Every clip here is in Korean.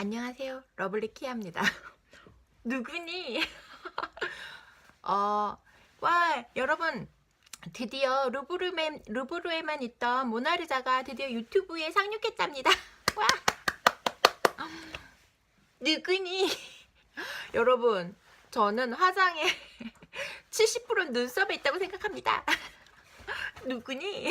안녕하세요. 러블리 키아입니다. 누구니? 어, 와, 여러분. 드디어 루브르에, 루브르에만 있던 모나리자가 드디어 유튜브에 상륙했답니다. 와. 누구니? 여러분, 저는 화장에 70% 눈썹에 있다고 생각합니다. 누구니?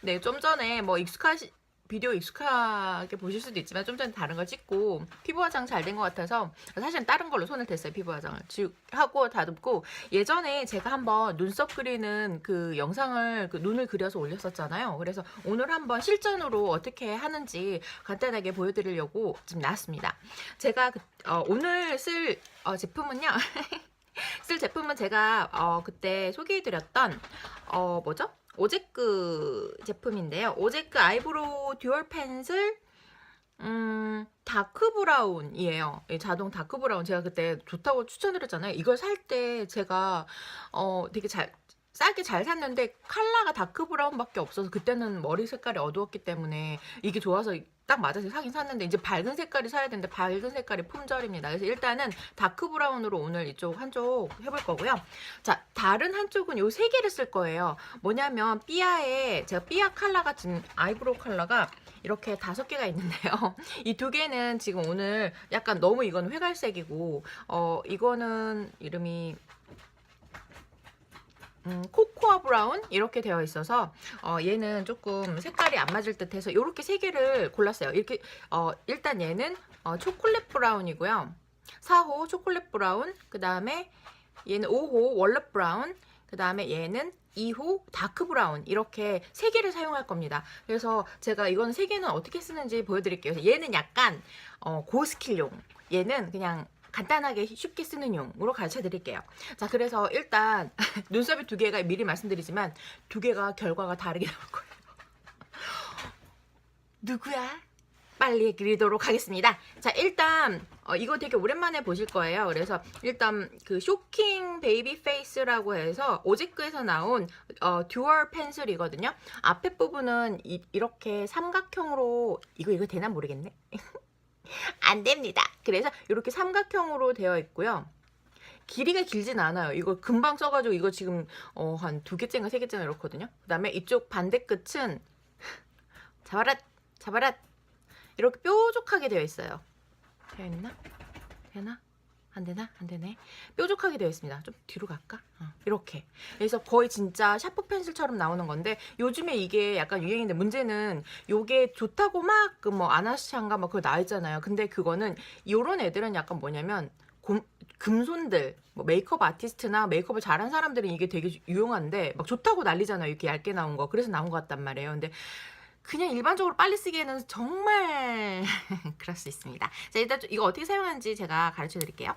네, 좀 전에 뭐 익숙하시, 비디오 익숙하게 보실 수도 있지만 좀 전에 다른 걸 찍고 피부 화장 잘 된 것 같아서 사실은 다른 걸로 손을 댔어요 피부 화장을. 지- 하고 다듬고. 예전에 제가 한번 눈썹 그리는 그 영상을 그 눈을 그려서 올렸었잖아요. 그래서 오늘 한번 실전으로 어떻게 하는지 간단하게 보여드리려고 지금 나왔습니다. 제가 그- 어, 오늘 쓸 어, 제품은요. 쓸 제품은 제가 어, 그때 소개해드렸던 어, 뭐죠? 오제크 제품인데요. 오제크 아이브로우 듀얼 펜슬 음, 다크 브라운이에요. 이 자동 다크 브라운 제가 그때 좋다고 추천드렸잖아요. 이걸 살 때 제가 어 되게 잘 싸게 잘 샀는데 컬러가 다크 브라운밖에 없어서 그때는 머리 색깔이 어두웠기 때문에 이게 좋아서 딱 맞아서 사긴 샀는데 이제 밝은 색깔이 사야 되는데 밝은 색깔이 품절입니다. 그래서 일단은 다크 브라운으로 오늘 이쪽 한쪽 해볼 거고요. 자, 다른 한쪽은 요 세 개를 쓸 거예요. 뭐냐면 삐아에 제가 삐아 컬러가 지금 아이브로우 컬러가 이렇게 다섯 개가 있는데요. 이 두 개는 지금 오늘 약간 너무 이건 회갈색이고 어 이거는 이름이 음, 코코아 브라운 이렇게 되어 있어서 어, 얘는 조금 색깔이 안 맞을 듯 해서 이렇게 세 개를 골랐어요. 이렇게 어, 일단 얘는 어, 초콜릿 브라운이고요. 4호 초콜릿 브라운 그 다음에 얘는 5호 월넛 브라운 그 다음에 얘는 2호 다크 브라운 이렇게 세 개를 사용할 겁니다. 그래서 제가 이건 세 개는 어떻게 쓰는지 보여드릴게요. 얘는 약간 어, 고스킬용 얘는 그냥 간단하게 쉽게 쓰는 용으로 가르쳐 드릴게요. 자, 그래서 일단 눈썹이 두 개가 미리 말씀드리지만 두 개가 결과가 다르게 나올 거예요. 누구야? 빨리 그리도록 하겠습니다. 자, 일단 어, 이거 되게 오랜만에 보실 거예요. 그래서 일단 그 쇼킹 베이비 페이스라고 해서 오지크에서 나온 어, 듀얼 펜슬이거든요. 앞에 부분은 이, 이렇게 삼각형으로 이거 이거 되나 모르겠네. 안 됩니다. 그래서 이렇게 삼각형으로 되어 있고요. 길이가 길진 않아요. 이거 금방 써가지고 이거 지금 어, 한 두 개째인가 세 개째인가 이렇거든요. 그 다음에 이쪽 반대 끝은 잡아라 잡아라 이렇게 뾰족하게 되어 있어요. 되어 있나? 되나? 안 되나? 안 되네. 뾰족하게 되어 있습니다. 좀 뒤로 갈까? 어, 이렇게. 그래서 거의 진짜 샤프 펜슬처럼 나오는 건데 요즘에 이게 약간 유행인데 문제는 요게 좋다고 막 그 뭐 아나시안가 막 그거 나와 있잖아요. 근데 그거는 요런 애들은 약간 뭐냐면 곰- 금손들 뭐 메이크업 아티스트나 메이크업을 잘한 사람들은 이게 되게 유용한데 막 좋다고 난리잖아요. 이렇게 얇게 나온 거. 그래서 나온 것 같단 말이에요. 근데 그냥 일반적으로 빨리 쓰기에는 정말 그럴 수 있습니다. 자, 일단 이거 어떻게 사용하는지 제가 가르쳐 드릴게요.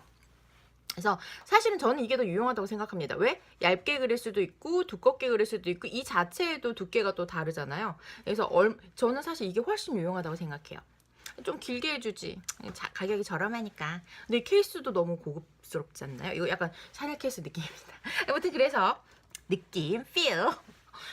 그래서 사실은 저는 이게 더 유용하다고 생각합니다. 왜? 얇게 그릴 수도 있고 두껍게 그릴 수도 있고 이 자체에도 두께가 또 다르잖아요. 그래서 얼, 저는 사실 이게 훨씬 유용하다고 생각해요. 좀 길게 해주지. 자, 가격이 저렴하니까. 근데 이 케이스도 너무 고급스럽지 않나요? 이거 약간 샤넬 케이스 느낌입니다. 아무튼 그래서 느낌, feel.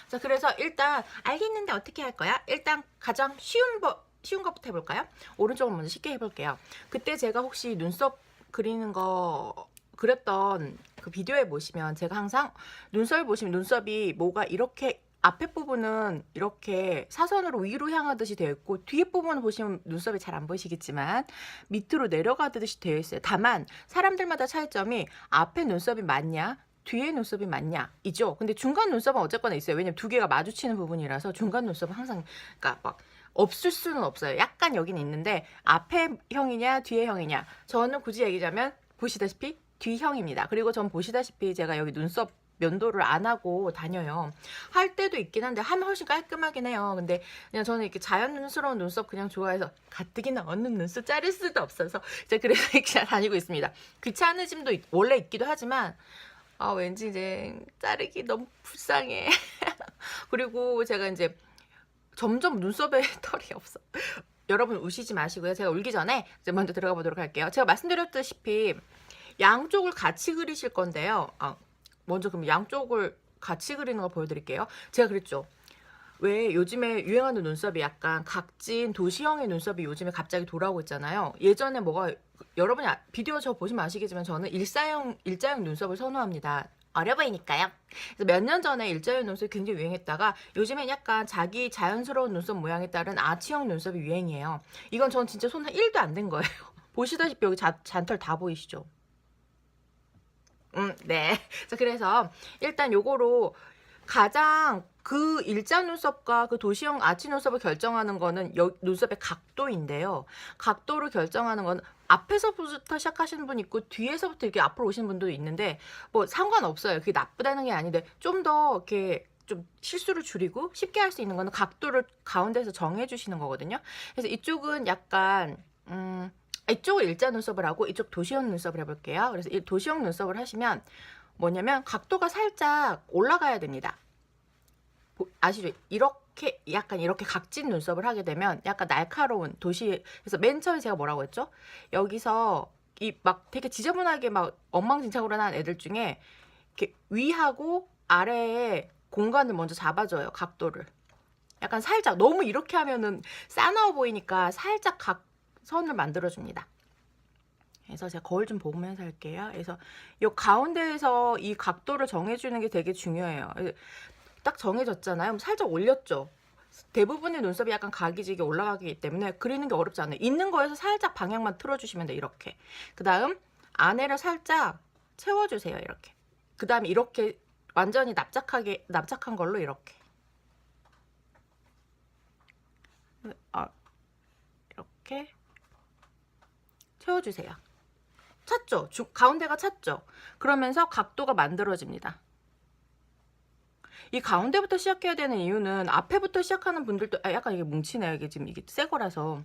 자, 그래서 일단 알겠는데 어떻게 할 거야? 일단 가장 쉬운 버, 쉬운 것부터 해볼까요? 오른쪽을 먼저 쉽게 해볼게요. 그때 제가 혹시 눈썹 그리는 거 그렸던 그 비디오에 보시면 제가 항상 눈썹을 보시면 눈썹이 뭐가 이렇게 앞에 부분은 이렇게 사선으로 위로 향하듯이 되어 있고 뒤에 부분을 보시면 눈썹이 잘 안 보이시겠지만 밑으로 내려가듯이 되어 있어요. 다만 사람들마다 차이점이 앞에 눈썹이 맞냐 뒤에 눈썹이 맞냐 이죠. 근데 중간 눈썹은 어쨌거나 있어요. 왜냐면 두 개가 마주치는 부분이라서 중간 눈썹은 항상 그러니까 막 없을 수는 없어요. 약간 여기는 있는데 앞에 형이냐 뒤에 형이냐 저는 굳이 얘기하자면 보시다시피 뒤형입니다. 그리고 전 보시다시피 제가 여기 눈썹 면도를 안 하고 다녀요. 할 때도 있긴 한데 하면 훨씬 깔끔하긴 해요. 근데 그냥 저는 이렇게 자연스러운 눈썹 그냥 좋아해서 가뜩이나 얻는 눈썹 자를 수도 없어서 이제 그래서 이렇게 다니고 있습니다. 귀찮으심도 있- 원래 있기도 하지만 아 왠지 이제 자르기 너무 불쌍해. 그리고 제가 이제 점점 눈썹에 털이 없어. 여러분 우시지 마시고요. 제가 울기 전에 이제 먼저 들어가 보도록 할게요. 제가 말씀드렸다시피 양쪽을 같이 그리실 건데요. 아, 먼저 그럼 양쪽을 같이 그리는 거 보여드릴게요. 제가 그랬죠. 왜 요즘에 유행하는 눈썹이 약간 각진 도시형의 눈썹이 요즘에 갑자기 돌아오고 있잖아요. 예전에 뭐가 여러분이 아- 비디오 저 보시면 아시겠지만 저는 일사형 일자형 눈썹을 선호합니다. 어려 보이니까요. 그래서 몇 년 전에 일자형 눈썹이 굉장히 유행했다가 요즘엔 약간 자기 자연스러운 눈썹 모양에 따른 아치형 눈썹이 유행이에요. 이건 전 진짜 손 1도 안댄 거예요. 보시다시피 여기 자- 잔털 다 보이시죠? 음, 네. 자, 그래서 일단 요거로 가장 그 일자 눈썹과 그 도시형 아치 눈썹을 결정하는 거는 여, 눈썹의 각도인데요. 각도를 결정하는 건 앞에서부터 시작하시는 분 있고 뒤에서부터 이렇게 앞으로 오시는 분도 있는데 뭐 상관없어요. 그게 나쁘다는 게 아닌데 좀 더 이렇게 좀 실수를 줄이고 쉽게 할 수 있는 거는 각도를 가운데서 정해 주시는 거거든요. 그래서 이쪽은 약간 음 이쪽을 일자 눈썹을 하고 이쪽 도시형 눈썹을 해볼게요. 그래서 이 도시형 눈썹을 하시면 뭐냐면 각도가 살짝 올라가야 됩니다. 보- 아시죠? 이렇게 약간 이렇게 각진 눈썹을 하게 되면 약간 날카로운 도시 그래서 맨 처음에 제가 뭐라고 했죠? 여기서 이 막 되게 지저분하게 막 엉망진창으로 난 애들 중에 이렇게 위하고 아래에 공간을 먼저 잡아줘요 각도를 약간 살짝 너무 이렇게 하면은 싸나워 보이니까 살짝 각선을 만들어줍니다. 그래서 제가 거울 좀 보면서 할게요. 그래서 이 가운데에서 이 각도를 정해주는 게 되게 중요해요. 딱 정해졌잖아요. 살짝 올렸죠. 대부분의 눈썹이 약간 각이 지게 올라가기 때문에 그리는 게 어렵지 않아요. 있는 거에서 살짝 방향만 틀어주시면 돼. 이렇게. 그 다음 안에를 살짝 채워주세요. 이렇게. 그 다음에 이렇게 완전히 납작하게 납작한 걸로 이렇게. 어, 이렇게 채워주세요. 찼죠? 주, 가운데가 찼죠? 그러면서 각도가 만들어집니다. 이 가운데부터 시작해야 되는 이유는 앞에부터 시작하는 분들도 아, 약간 이게 뭉치네요. 이게 지금 이게 새 거라서.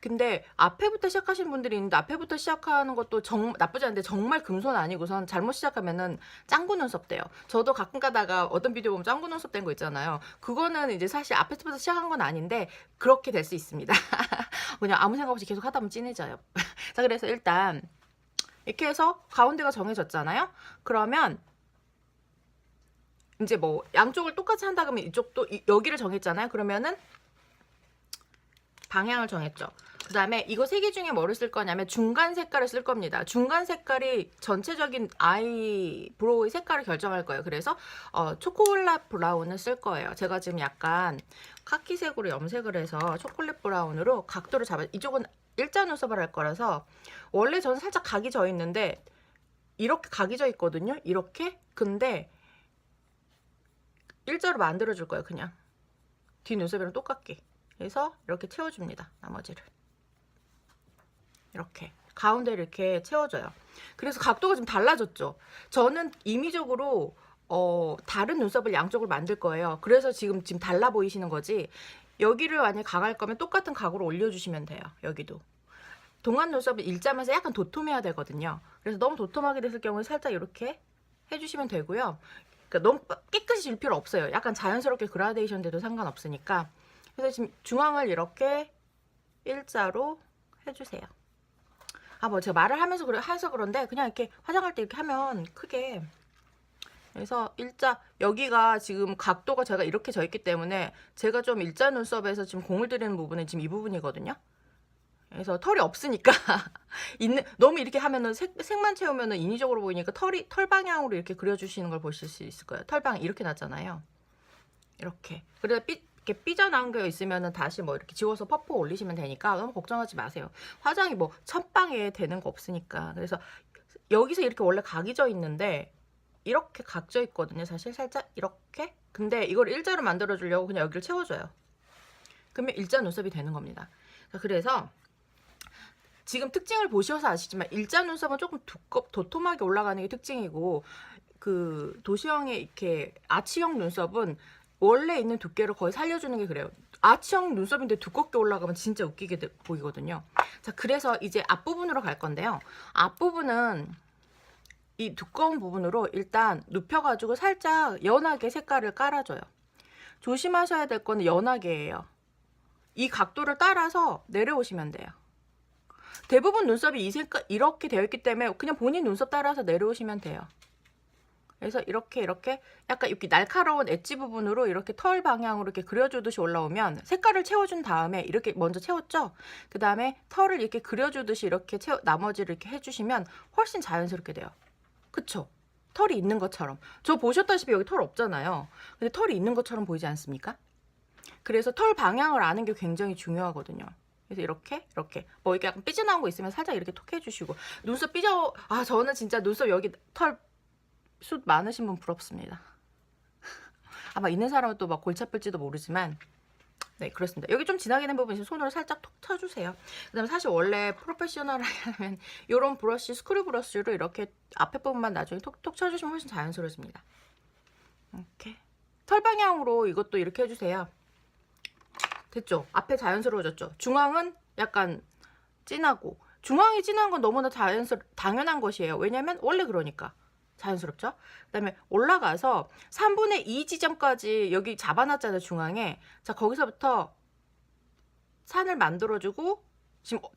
근데 앞에부터 시작하시는 분들이 있는데 앞에부터 시작하는 것도 정, 나쁘지 않은데 정말 금손 아니고선 잘못 시작하면은 짱구 눈썹 돼요. 저도 가끔 가다가 어떤 비디오 보면 짱구 눈썹 된 거 있잖아요. 그거는 이제 사실 앞에부터 시작한 건 아닌데 그렇게 될 수 있습니다. 그냥 아무 생각 없이 계속 하다 보면 진해져요. 자, 그래서 일단 이렇게 해서 가운데가 정해졌잖아요. 그러면 이제 뭐 양쪽을 똑같이 한다 그러면 이쪽도 이- 여기를 정했잖아요. 그러면은 방향을 정했죠. 그 다음에 이거 세 개 중에 뭐를 쓸 거냐면 중간 색깔을 쓸 겁니다. 중간 색깔이 전체적인 아이 브로우의 색깔을 결정할 거예요. 그래서 어, 초콜릿 브라운을 쓸 거예요. 제가 지금 약간 카키색으로 염색을 해서 초콜릿 브라운으로 각도를 잡아 이쪽은 일자 눈썹을 할 거라서 원래 저는 살짝 각이 져 있는데 이렇게 각이 져 있거든요. 이렇게 근데 일자로 만들어 줄 거예요. 그냥 뒤 눈썹이랑 똑같게 그래서 이렇게 채워줍니다. 나머지를 이렇게 가운데를 이렇게 채워줘요. 그래서 각도가 좀 달라졌죠. 저는 임의적으로 어, 다른 눈썹을 양쪽을 만들 거예요. 그래서 지금 지금 달라 보이시는 거지. 여기를 만약 각할 거면 똑같은 각으로 올려주시면 돼요. 여기도. 동안 눈썹은 일자면서 약간 도톰해야 되거든요. 그래서 너무 도톰하게 됐을 경우에 살짝 이렇게 해주시면 되고요. 그러니까 너무 깨끗이 질 필요 없어요. 약간 자연스럽게 그라데이션 돼도 상관없으니까. 그래서 지금 중앙을 이렇게 일자로 해주세요. 아, 뭐 제가 말을 하면서 그래, 해서 그런데 그냥 이렇게 화장할 때 이렇게 하면 크게. 그래서 일자, 여기가 지금 각도가 제가 이렇게 져 있기 때문에 제가 좀 일자 눈썹에서 지금 공을 들이는 부분은 지금 이 부분이거든요. 그래서 털이 없으니까 있는 너무 이렇게 하면은 색, 색만 채우면은 인위적으로 보이니까 털이 털 방향으로 이렇게 그려주시는 걸 보실 수 있을 거예요. 털 방향 이렇게 났잖아요. 이렇게. 그래서 삐, 이렇게 삐져나온 게 있으면은 다시 뭐 이렇게 지워서 퍼프 올리시면 되니까 너무 걱정하지 마세요. 화장이 뭐 첫방에 되는 거 없으니까. 그래서 여기서 이렇게 원래 각이 져 있는데 이렇게 각져 있거든요. 사실 살짝 이렇게. 근데 이걸 일자로 만들어 주려고 그냥 여기를 채워줘요. 그러면 일자 눈썹이 되는 겁니다. 자, 그래서 지금 특징을 보셔서 아시지만 일자 눈썹은 조금 두껍 도톰하게 올라가는 게 특징이고 그 도시형의 이렇게 아치형 눈썹은 원래 있는 두께를 거의 살려주는 게 그래요. 아치형 눈썹인데 두껍게 올라가면 진짜 웃기게 되- 보이거든요. 자, 그래서 이제 앞부분으로 갈 건데요. 앞부분은 이 두꺼운 부분으로 일단 눕혀가지고 살짝 연하게 색깔을 깔아줘요. 조심하셔야 될 거는 연하게예요. 이 각도를 따라서 내려오시면 돼요. 대부분 눈썹이 이 색깔 이렇게 되어 있기 때문에 그냥 본인 눈썹 따라서 내려오시면 돼요. 그래서 이렇게 이렇게 약간 이렇게 날카로운 엣지 부분으로 이렇게 털 방향으로 이렇게 그려주듯이 올라오면 색깔을 채워준 다음에 이렇게 먼저 채웠죠. 그 다음에 털을 이렇게 그려주듯이 이렇게 채워 나머지를 이렇게 해주시면 훨씬 자연스럽게 돼요. 그쵸? 털이 있는 것처럼. 저 보셨다시피 여기 털 없잖아요. 근데 털이 있는 것처럼 보이지 않습니까? 그래서 털 방향을 아는 게 굉장히 중요하거든요. 그래서 이렇게 이렇게 뭐 이렇게 약간 삐져나온 거 있으면 살짝 이렇게 톡 해주시고 눈썹 삐져 아 저는 진짜 눈썹 여기 털 숱 많으신 분 부럽습니다. 아마 있는 사람은 또 막 골치 아플지도 모르지만 네 그렇습니다. 여기 좀 진하게 된 부분 있으면 손으로 살짝 톡 쳐주세요. 그 다음에 사실 원래 프로페셔널하게 하면 이런 브러쉬 스크류 브러쉬로 이렇게 앞에 부분만 나중에 톡톡 쳐주시면 훨씬 자연스러워집니다. 이렇게 털 방향으로 이것도 이렇게 해주세요. 됐죠? 앞에 자연스러워졌죠? 중앙은 약간 진하고 중앙이 진한 건 너무나 자연스러 당연한 것이에요. 왜냐면 원래 그러니까 자연스럽죠? 그 다음에 올라가서 3분의 2 지점까지 여기 잡아놨잖아요 중앙에. 자 거기서부터 산을 만들어주고 지금 어-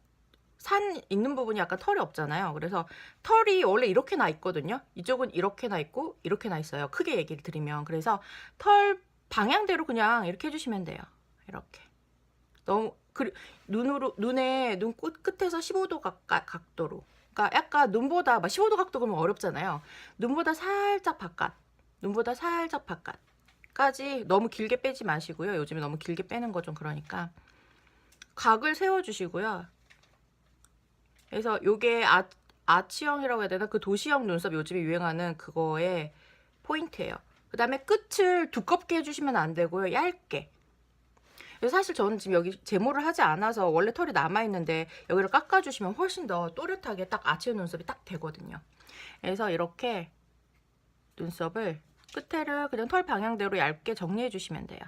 산 있는 부분이 약간 털이 없잖아요. 그래서 털이 원래 이렇게 나 있거든요. 이쪽은 이렇게 나 있고 이렇게 나 있어요. 크게 얘기를 드리면 그래서 털 방향대로 그냥 이렇게 해주시면 돼요. 이렇게 너무 그 눈으로 눈에 눈 끝, 끝에서 15도 가까, 각도로 그러니까 약간 눈보다 막 15도 각도 그러면 어렵잖아요. 눈보다 살짝 바깥, 눈보다 살짝 바깥까지 너무 길게 빼지 마시고요. 요즘에 너무 길게 빼는 거 좀 그러니까 각을 세워주시고요. 그래서 요게 아, 아치형이라고 해야 되나 그 도시형 눈썹 요즘에 유행하는 그거의 포인트예요. 그 다음에 끝을 두껍게 해주시면 안 되고요. 얇게. 사실 저는 지금 여기 제모를 하지 않아서 원래 털이 남아있는데 여기를 깎아주시면 훨씬 더 또렷하게 딱 아치형 눈썹이 딱 되거든요. 그래서 이렇게 눈썹을 끝에를 그냥 털 방향대로 얇게 정리해 주시면 돼요.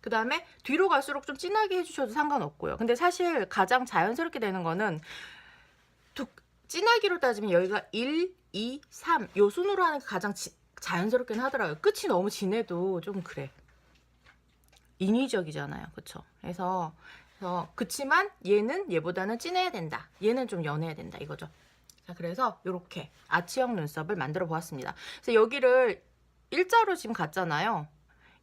그 다음에 뒤로 갈수록 좀 진하게 해주셔도 상관없고요. 근데 사실 가장 자연스럽게 되는 거는 두, 진하기로 따지면 여기가 1, 2, 3 요 순으로 하는 게 가장 지- 자연스럽긴 하더라고요. 끝이 너무 진해도 좀 그래. 인위적이잖아요. 그쵸? 그래서, 그래서 그치만 얘는 얘보다는 진해야 된다. 얘는 좀 연해야 된다. 이거죠. 자, 그래서 이렇게 아치형 눈썹을 만들어 보았습니다. 그래서 여기를 일자로 지금 갔잖아요.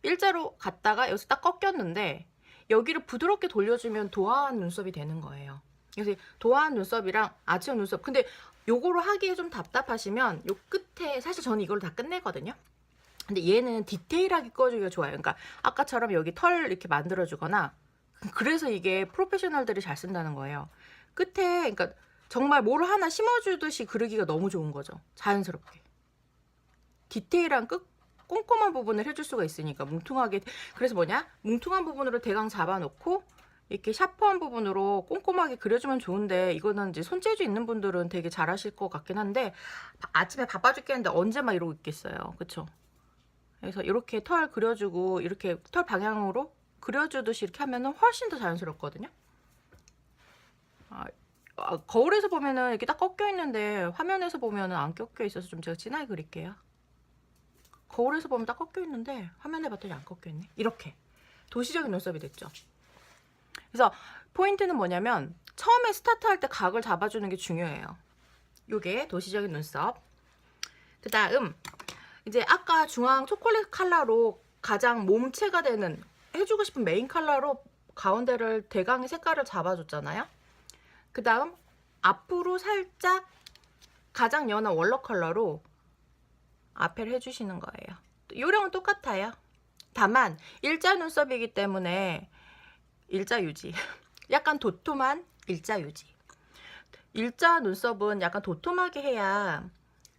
일자로 갔다가 여기서 딱 꺾였는데 여기를 부드럽게 돌려주면 도화한 눈썹이 되는 거예요. 그래서 도화한 눈썹이랑 아치형 눈썹. 근데 요거로 하기에 좀 답답하시면 요 끝에 사실 저는 이걸 다 끝내거든요. 근데 얘는 디테일하게 꺼주기가 좋아요. 그러니까 아까처럼 여기 털 이렇게 만들어주거나 그래서 이게 프로페셔널들이 잘 쓴다는 거예요. 끝에 그러니까 정말 뭘 하나 심어주듯이 그리기가 너무 좋은 거죠. 자연스럽게. 디테일한 끝 꼼꼼한 부분을 해줄 수가 있으니까 뭉퉁하게 그래서 뭐냐 뭉퉁한 부분으로 대강 잡아놓고 이렇게 샤프한 부분으로 꼼꼼하게 그려주면 좋은데 이거는 이제 손재주 있는 분들은 되게 잘하실 것 같긴 한데 아침에 바빠 죽겠는데 언제 막 이러고 있겠어요 그쵸 그래서 이렇게 털 그려주고 이렇게 털 방향으로 그려주듯이 이렇게 하면은 훨씬 더 자연스럽거든요 아, 아, 거울에서 보면은 이렇게 딱 꺾여 있는데 화면에서 보면은 안 꺾여 있어서 좀 제가 진하게 그릴게요 거울에서 보면 딱 꺾여 있는데 화면에 봤더니 안 꺾여 있네. 이렇게 도시적인 눈썹이 됐죠. 그래서 포인트는 뭐냐면 처음에 스타트할 때 각을 잡아주는 게 중요해요. 요게 도시적인 눈썹. 그 다음 이제 아까 중앙 초콜릿 컬러로 가장 몸체가 되는 해주고 싶은 메인 컬러로 가운데를 대강의 색깔을 잡아줬잖아요. 그 다음 앞으로 살짝 가장 연한 월러 컬러로 앞에를 해주시는 거예요. 요령은 똑같아요. 다만 일자 눈썹이기 때문에 일자 유지. 약간 도톰한 일자 유지. 일자 눈썹은 약간 도톰하게 해야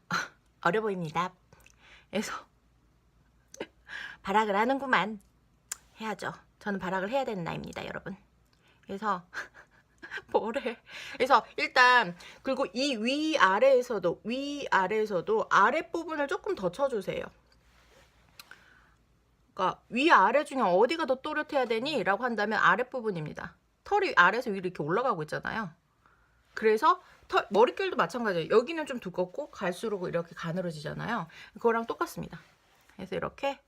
어려 보입니다. 그래서 발악을 하는구만. 해야죠. 저는 발악을 해야 되는 나이입니다, 여러분. 그래서 뭐래? 그래서 일단 그리고 이 위 아래에서도 위 아래에서도 아래 부분을 조금 더 쳐주세요. 그러니까 위 아래 중에 어디가 더 또렷해야 되니?라고 한다면 아래 부분입니다. 털이 아래에서 위로 이렇게 올라가고 있잖아요. 그래서 털, 머릿결도 마찬가지예요. 여기는 좀 두껍고 갈수록 이렇게 가늘어지잖아요. 그거랑 똑같습니다. 그래서 이렇게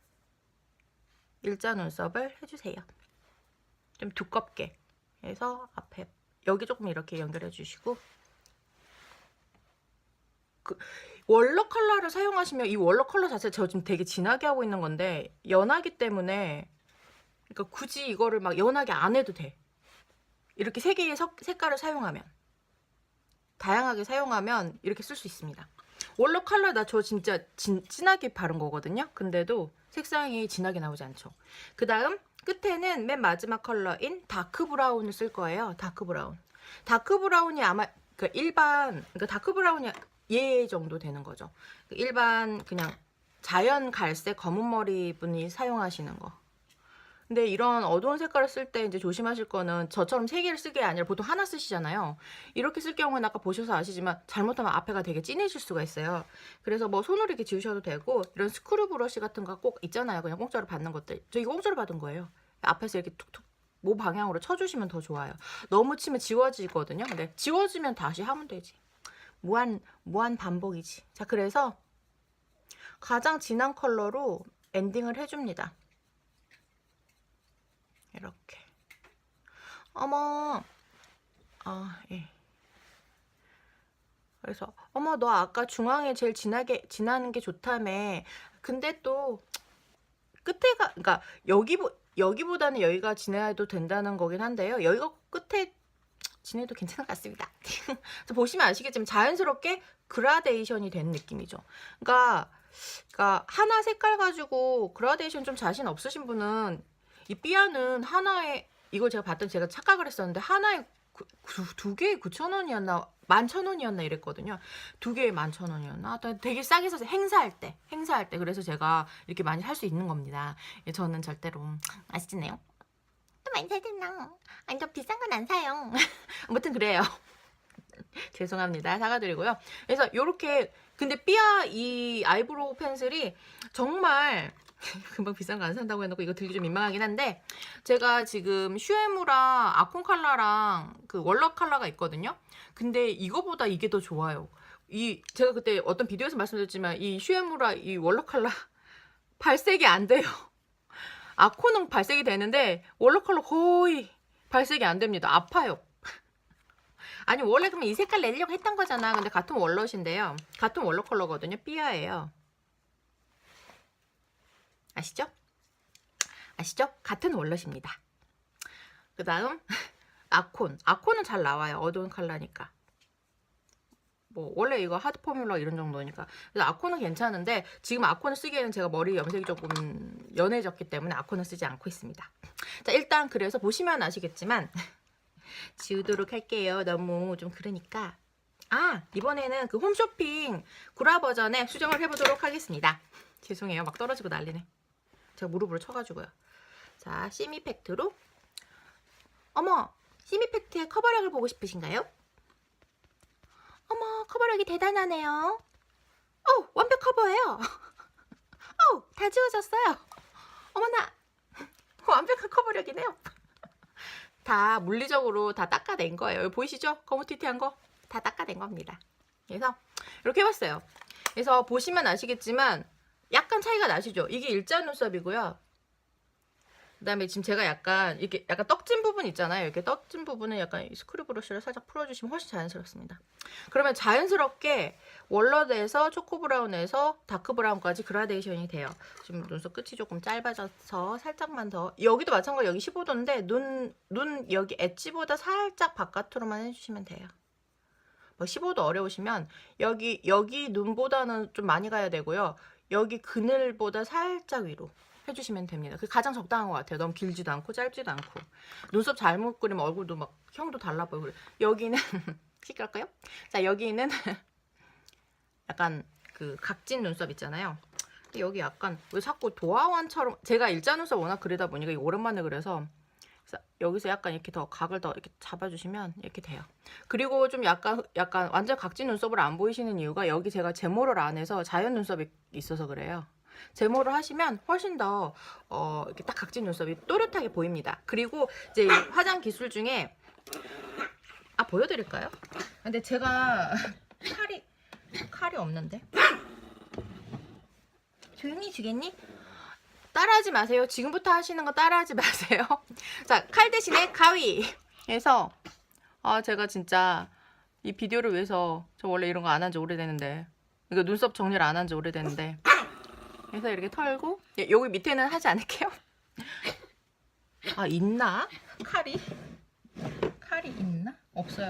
일자 눈썹을 해주세요. 좀 두껍게 해서 앞에 여기 조금 이렇게 연결해 주시고 그 월러 컬러를 사용하시면 이 월러 컬러 자체 저 지금 되게 진하게 하고 있는 건데 연하기 때문에 그러니까 굳이 이거를 막 연하게 안 해도 돼. 이렇게 세 개의 석- 색깔을 사용하면 다양하게 사용하면 이렇게 쓸 수 있습니다. 월러 컬러 나 저 진짜 진, 진하게 바른 거거든요. 근데도 색상이 진하게 나오지 않죠. 그 다음 끝에는 맨 마지막 컬러인 다크 브라운을 쓸 거예요. 다크 브라운. 다크 브라운이 아마 그 일반 그러니까 다크 브라운이 얘 정도 되는 거죠. 그 일반 그냥 자연 갈색 검은 머리 분이 사용하시는 거. 근데 이런 어두운 색깔을 쓸 때 이제 조심하실 거는 저처럼 세 개를 쓰게 아니라 보통 하나 쓰시잖아요. 이렇게 쓸 경우는 아까 보셔서 아시지만 잘못하면 앞에가 되게 진해질 수가 있어요. 그래서 뭐 손으로 이렇게 지우셔도 되고 이런 스크류 브러쉬 같은 거 꼭 있잖아요. 그냥 공짜로 받는 것들. 저 이거 공짜로 받은 거예요. 앞에서 이렇게 툭툭 모 방향으로 쳐주시면 더 좋아요. 너무 치면 지워지거든요. 근데 지워지면 다시 하면 되지. 무한 무한 반복이지. 자 그래서 가장 진한 컬러로 엔딩을 해줍니다. 이렇게. 어머. 아, 예. 그래서 어머 너 아까 중앙에 제일 진하게 진하는 게 좋다며. 근데 또 끝에가 그러니까 여기 여기보다는 여기가 진해도 된다는 거긴 한데요. 여기가 끝에 진해도 괜찮은 것 같습니다. 보시면 아시겠지만 자연스럽게 그라데이션이 된 느낌이죠. 그러니까 그러니까 하나 색깔 가지고 그라데이션 좀 자신 없으신 분은 이 삐아는 하나에 이걸 제가 봤더니 제가 착각을 했었는데 하나에 구- 두, 두 개에 9,000원이었나 11,000원이었나 이랬거든요. 두 개에 11,000원이었나? 하여튼 되게 싸게 사서 행사할 때 행사할 때 그래서 제가 이렇게 많이 살 수 있는 겁니다. 예, 저는 절대로 아시네요. 또 많이 사잖아. 아니 더 비싼 건 안 사요. 아무튼 그래요. 죄송합니다. 사과드리고요. 그래서 요렇게 근데 삐아 이 아이브로우 펜슬이 정말 금방 비싼 거 안 산다고 해놓고 이거 들기 좀 민망하긴 한데 제가 지금 슈에무랑 아콘 칼라랑 그 월러 칼라가 있거든요. 근데 이거보다 이게 더 좋아요. 이 제가 그때 어떤 비디오에서 말씀드렸지만 이 슈에무라 이 월러 칼라 발색이 안 돼요. 아콘은 발색이 되는데 월러 컬러 거의 발색이 안 됩니다. 아파요. 아니 원래 그러면 이 색깔 내려고 했던 거잖아. 근데 같은 월럿인데요. 같은 월러 컬러거든요. 삐아예요. 아시죠? 아시죠? 같은 월럿입니다. 그 다음 아콘. 아콘은 잘 나와요. 어두운 컬러니까. 뭐 원래 이거 하드 포뮬러 이런 정도니까. 그래서 아콘은 괜찮은데 지금 아콘을 쓰기에는 제가 머리 염색이 조금 연해졌기 때문에 아콘을 쓰지 않고 있습니다. 자 일단 그래서 보시면 아시겠지만 지우도록 할게요. 너무 좀 그러니까. 아 이번에는 그 홈쇼핑 구라 버전에 수정을 해보도록 하겠습니다. 죄송해요. 막 떨어지고 난리네. 제가 무릎으로 쳐가지고요. 자, 시미팩트로. 어머, 시미팩트의 커버력을 보고 싶으신가요? 어머, 커버력이 대단하네요. 어, 완벽 커버예요. 어, 다 지워졌어요. 어머나, 완벽한 커버력이네요. 다 물리적으로 다 닦아낸 거예요. 보이시죠? 거무튀튀한 거? 다 닦아낸 겁니다. 그래서 이렇게 해봤어요. 그래서 보시면 아시겠지만 약간 차이가 나시죠? 이게 일자 눈썹이고요. 그 다음에 지금 제가 약간 이렇게 약간 떡진 부분 있잖아요. 이렇게 떡진 부분은 약간 이 스크류 브러쉬를 살짝 풀어주시면 훨씬 자연스럽습니다. 그러면 자연스럽게 월러드에서 초코 브라운에서 다크 브라운까지 그라데이션이 돼요. 지금 눈썹 끝이 조금 짧아져서 살짝만 더 여기도 마찬가지 여기 15도인데 눈 눈 여기 엣지보다 살짝 바깥으로만 해주시면 돼요. 뭐 15도 어려우시면 여기 여기 눈보다는 좀 많이 가야 되고요. 여기 그늘보다 살짝 위로 해주시면 됩니다. 그게 가장 적당한 것 같아요. 너무 길지도 않고 짧지도 않고 눈썹 잘못 그리면 얼굴도 막 형도 달라 보이고 여기는 시끄럽까요? 자 여기는 약간 그 각진 눈썹 있잖아요. 근데 여기 약간 왜 자꾸 도화원처럼 제가 일자 눈썹 워낙 그리다 보니까 오랜만에 그래서 여기서 약간 이렇게 더 각을 더 이렇게 잡아주시면 이렇게 돼요. 그리고 좀 약간 약간 완전 각진 눈썹을 안 보이시는 이유가 여기 제가 제모를 안 해서 자연 눈썹이 있어서 그래요. 제모를 하시면 훨씬 더 어, 이렇게 딱 각진 눈썹이 또렷하게 보입니다. 그리고 이제 화장 기술 중에 아 보여드릴까요? 근데 제가 칼이 칼이 없는데 조용히 주겠니? 따라하지 마세요. 지금부터 하시는 거 따라하지 마세요. 자, 칼 대신에 가위. 해서 아 제가 진짜 이 비디오를 위해서 저 원래 이런 거 안 한 지 오래되는데 이거 눈썹 정리를 안 한 지 오래됐는데. 그래서 이렇게 털고 예, 여기 밑에는 하지 않을게요. 아 있나? 칼이? 칼이 있나? 없어요.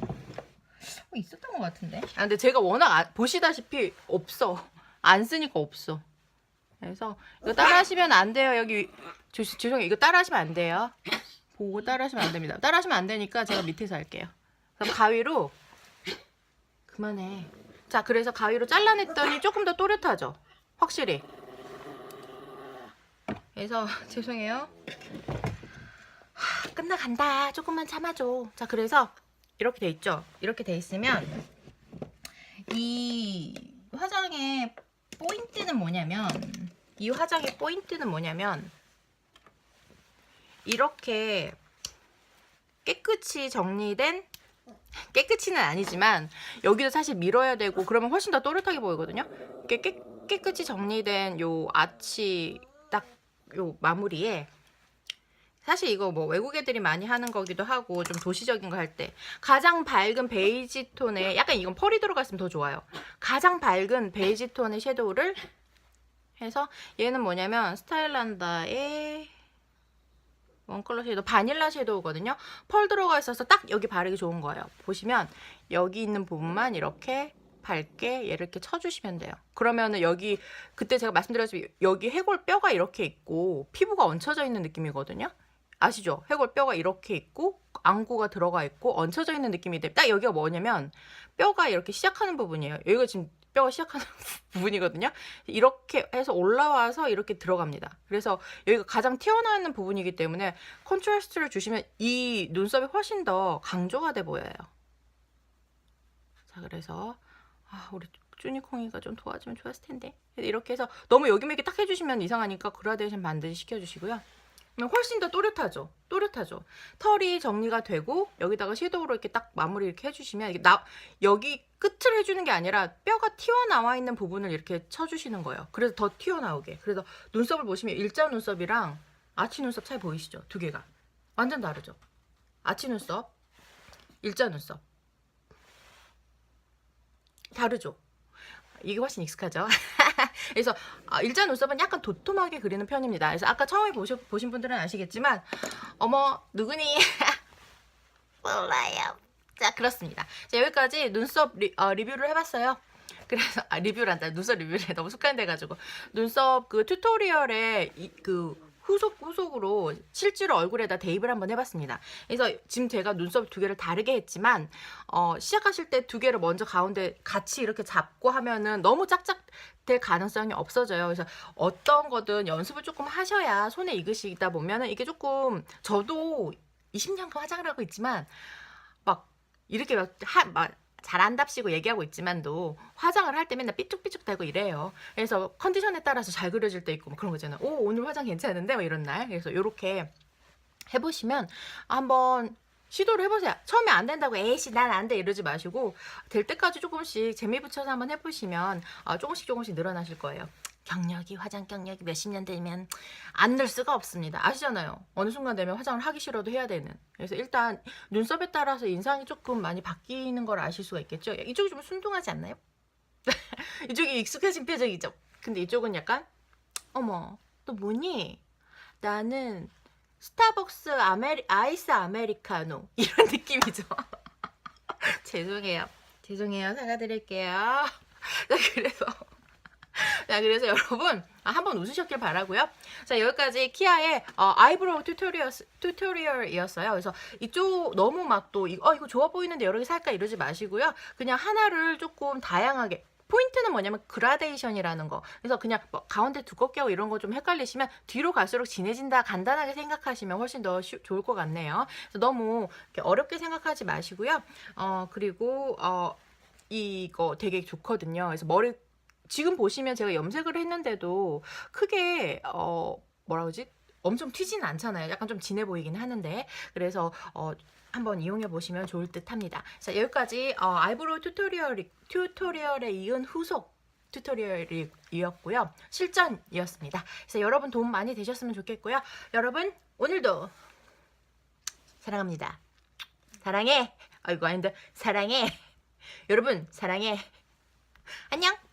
어, 있었던 것 같은데. 아 근데 제가 워낙 아- 보시다시피 없어. 안 쓰니까 없어. 그래서 이거 따라하시면 안 돼요. 여기 조, 죄송해요. 이거 따라하시면 안 돼요. 보고 따라하시면 안 됩니다. 따라하시면 안 되니까 제가 밑에서 할게요. 그럼 가위로 그만해. 자, 그래서 가위로 잘라냈더니 조금 더 또렷하죠? 확실히. 그래서 죄송해요. 하, 끝나간다. 조금만 참아줘. 자, 그래서 이렇게 돼 있죠? 이렇게 돼 있으면 이 화장의 포인트는 뭐냐면 이 화장의 포인트는 뭐냐면 이렇게 깨끗이 정리된 깨끗이는 아니지만 여기도 사실 밀어야 되고 그러면 훨씬 더 또렷하게 보이거든요. 이렇게 깨, 깨끗이 정리된 요 아치 딱 요 마무리에 사실 이거 뭐 외국 애들이 많이 하는 거기도 하고 좀 도시적인 거 할 때 가장 밝은 베이지 톤에 약간 이건 펄이 들어갔으면 더 좋아요. 가장 밝은 베이지 톤의 섀도우를 해서 얘는 뭐냐면 스타일란다의 원컬러 섀도우 바닐라 섀도우거든요. 펄 들어가 있어서 딱 여기 바르기 좋은 거예요. 보시면 여기 있는 부분만 이렇게 밝게 얘를 이렇게 쳐주시면 돼요. 그러면은 여기 그때 제가 말씀드렸지만 여기 해골 뼈가 이렇게 있고 피부가 얹혀져 있는 느낌이거든요. 아시죠? 해골 뼈가 이렇게 있고 안구가 들어가 있고 얹혀져 있는 느낌이 돼. 딱 여기가 뭐냐면 뼈가 이렇게 시작하는 부분이에요. 여기가 지금 뼈가 시작하는 부분이거든요. 이렇게 해서 올라와서 이렇게 들어갑니다. 그래서 여기가 가장 튀어나와 있는 부분이기 때문에 컨트라스트를 주시면 이 눈썹이 훨씬 더 강조가 돼 보여요. 자, 그래서 아, 우리 쭈니콩이가 좀 도와주면 좋았을 텐데. 이렇게 해서 너무 여기만 이렇게 딱 해주시면 이상하니까 그라데이션 반드시 시켜주시고요. 그러면 훨씬 더 또렷하죠. 또렷하죠. 털이 정리가 되고 여기다가 섀도우로 이렇게 딱 마무리 이렇게 해주시면 이게 나 여기 끝을 해주는 게 아니라 뼈가 튀어나와 있는 부분을 이렇게 쳐주시는 거예요. 그래서 더 튀어나오게. 그래서 눈썹을 보시면 일자 눈썹이랑 아치 눈썹 차이 보이시죠? 두 개가 완전 다르죠. 아치 눈썹, 일자 눈썹 다르죠. 이게 훨씬 익숙하죠. 그래서 아, 일자 눈썹은 약간 도톰하게 그리는 편입니다. 그래서 아까 처음에 보시, 보신 분들은 아시겠지만 어머 누구니? 몰라요. 자 그렇습니다. 자 여기까지 눈썹 리, 어, 리뷰를 해봤어요. 그래서 아 리뷰란다 눈썹 리뷰를 해. 너무 습관돼가지고 눈썹 그 튜토리얼에 이, 그 후속 후속으로 실제로 얼굴에다 대입을 한번 해봤습니다. 그래서 지금 제가 눈썹 두 개를 다르게 했지만 어, 시작하실 때 두 개를 먼저 가운데 같이 이렇게 잡고 하면은 너무 짝짝 될 가능성이 없어져요. 그래서 어떤 거든 연습을 조금 하셔야 손에 익으시다 보면은 이게 조금 저도 20년간 화장을 하고 있지만 막 이렇게 막, 하, 막 잘한답시고 얘기하고 있지만도 화장을 할 때 맨날 삐쭉삐쭉 대고 이래요. 그래서 컨디션에 따라서 잘 그려질 때 있고 뭐 그런 거 있잖아요. 오 오늘 화장 괜찮은데 뭐 이런 날. 그래서 이렇게 해보시면 한번 시도를 해보세요. 처음에 안 된다고 에이씨 난 안 돼 이러지 마시고 될 때까지 조금씩 재미 붙여서 한번 해보시면 어, 조금씩 조금씩 늘어나실 거예요. 경력이 화장 경력이 몇십 년 되면 안 늘 수가 없습니다. 아시잖아요. 어느 순간 되면 화장을 하기 싫어도 해야 되는. 그래서 일단 눈썹에 따라서 인상이 조금 많이 바뀌는 걸 아실 수가 있겠죠. 이쪽이 좀 순둥하지 않나요? 이쪽이 익숙해진 표정이죠. 근데 이쪽은 약간 어머 또 뭐니? 나는 스타벅스 아메리, 아이스 아메리카노 이런 느낌이죠. 죄송해요. 죄송해요. 사과드릴게요. 자, 그래서 자, 그래서 여러분 아, 한번 웃으셨길 바라고요. 자, 여기까지 키아의 어, 아이브로우 튜토리얼 튜토리얼이었어요. 그래서 이쪽 너무 막 또 어, 이거 좋아 보이는데 여러 개 살까 이러지 마시고요. 그냥 하나를 조금 다양하게 포인트는 뭐냐면 그라데이션이라는 거. 그래서 그냥 뭐 가운데 두껍게 하고 이런 거 좀 헷갈리시면 뒤로 갈수록 진해진다 간단하게 생각하시면 훨씬 더 쉬, 좋을 것 같네요. 그래서 너무 어렵게 생각하지 마시고요. 어 그리고 어 이거 되게 좋거든요. 그래서 머리 지금 보시면 제가 염색을 했는데도 크게 어 뭐라 그러지? 엄청 튀지는 않잖아요. 약간 좀 진해 보이긴 하는데 그래서 어 한번 이용해 보시면 좋을 듯 합니다. 자, 여기까지 어, 아이브로우 튜토리얼, 튜토리얼에 이은 후속 튜토리얼이었고요. 실전이었습니다. 그래서 여러분 도움 많이 되셨으면 좋겠고요. 여러분 오늘도 사랑합니다. 사랑해. 아이고 아닌데 사랑해. 여러분 사랑해. 안녕.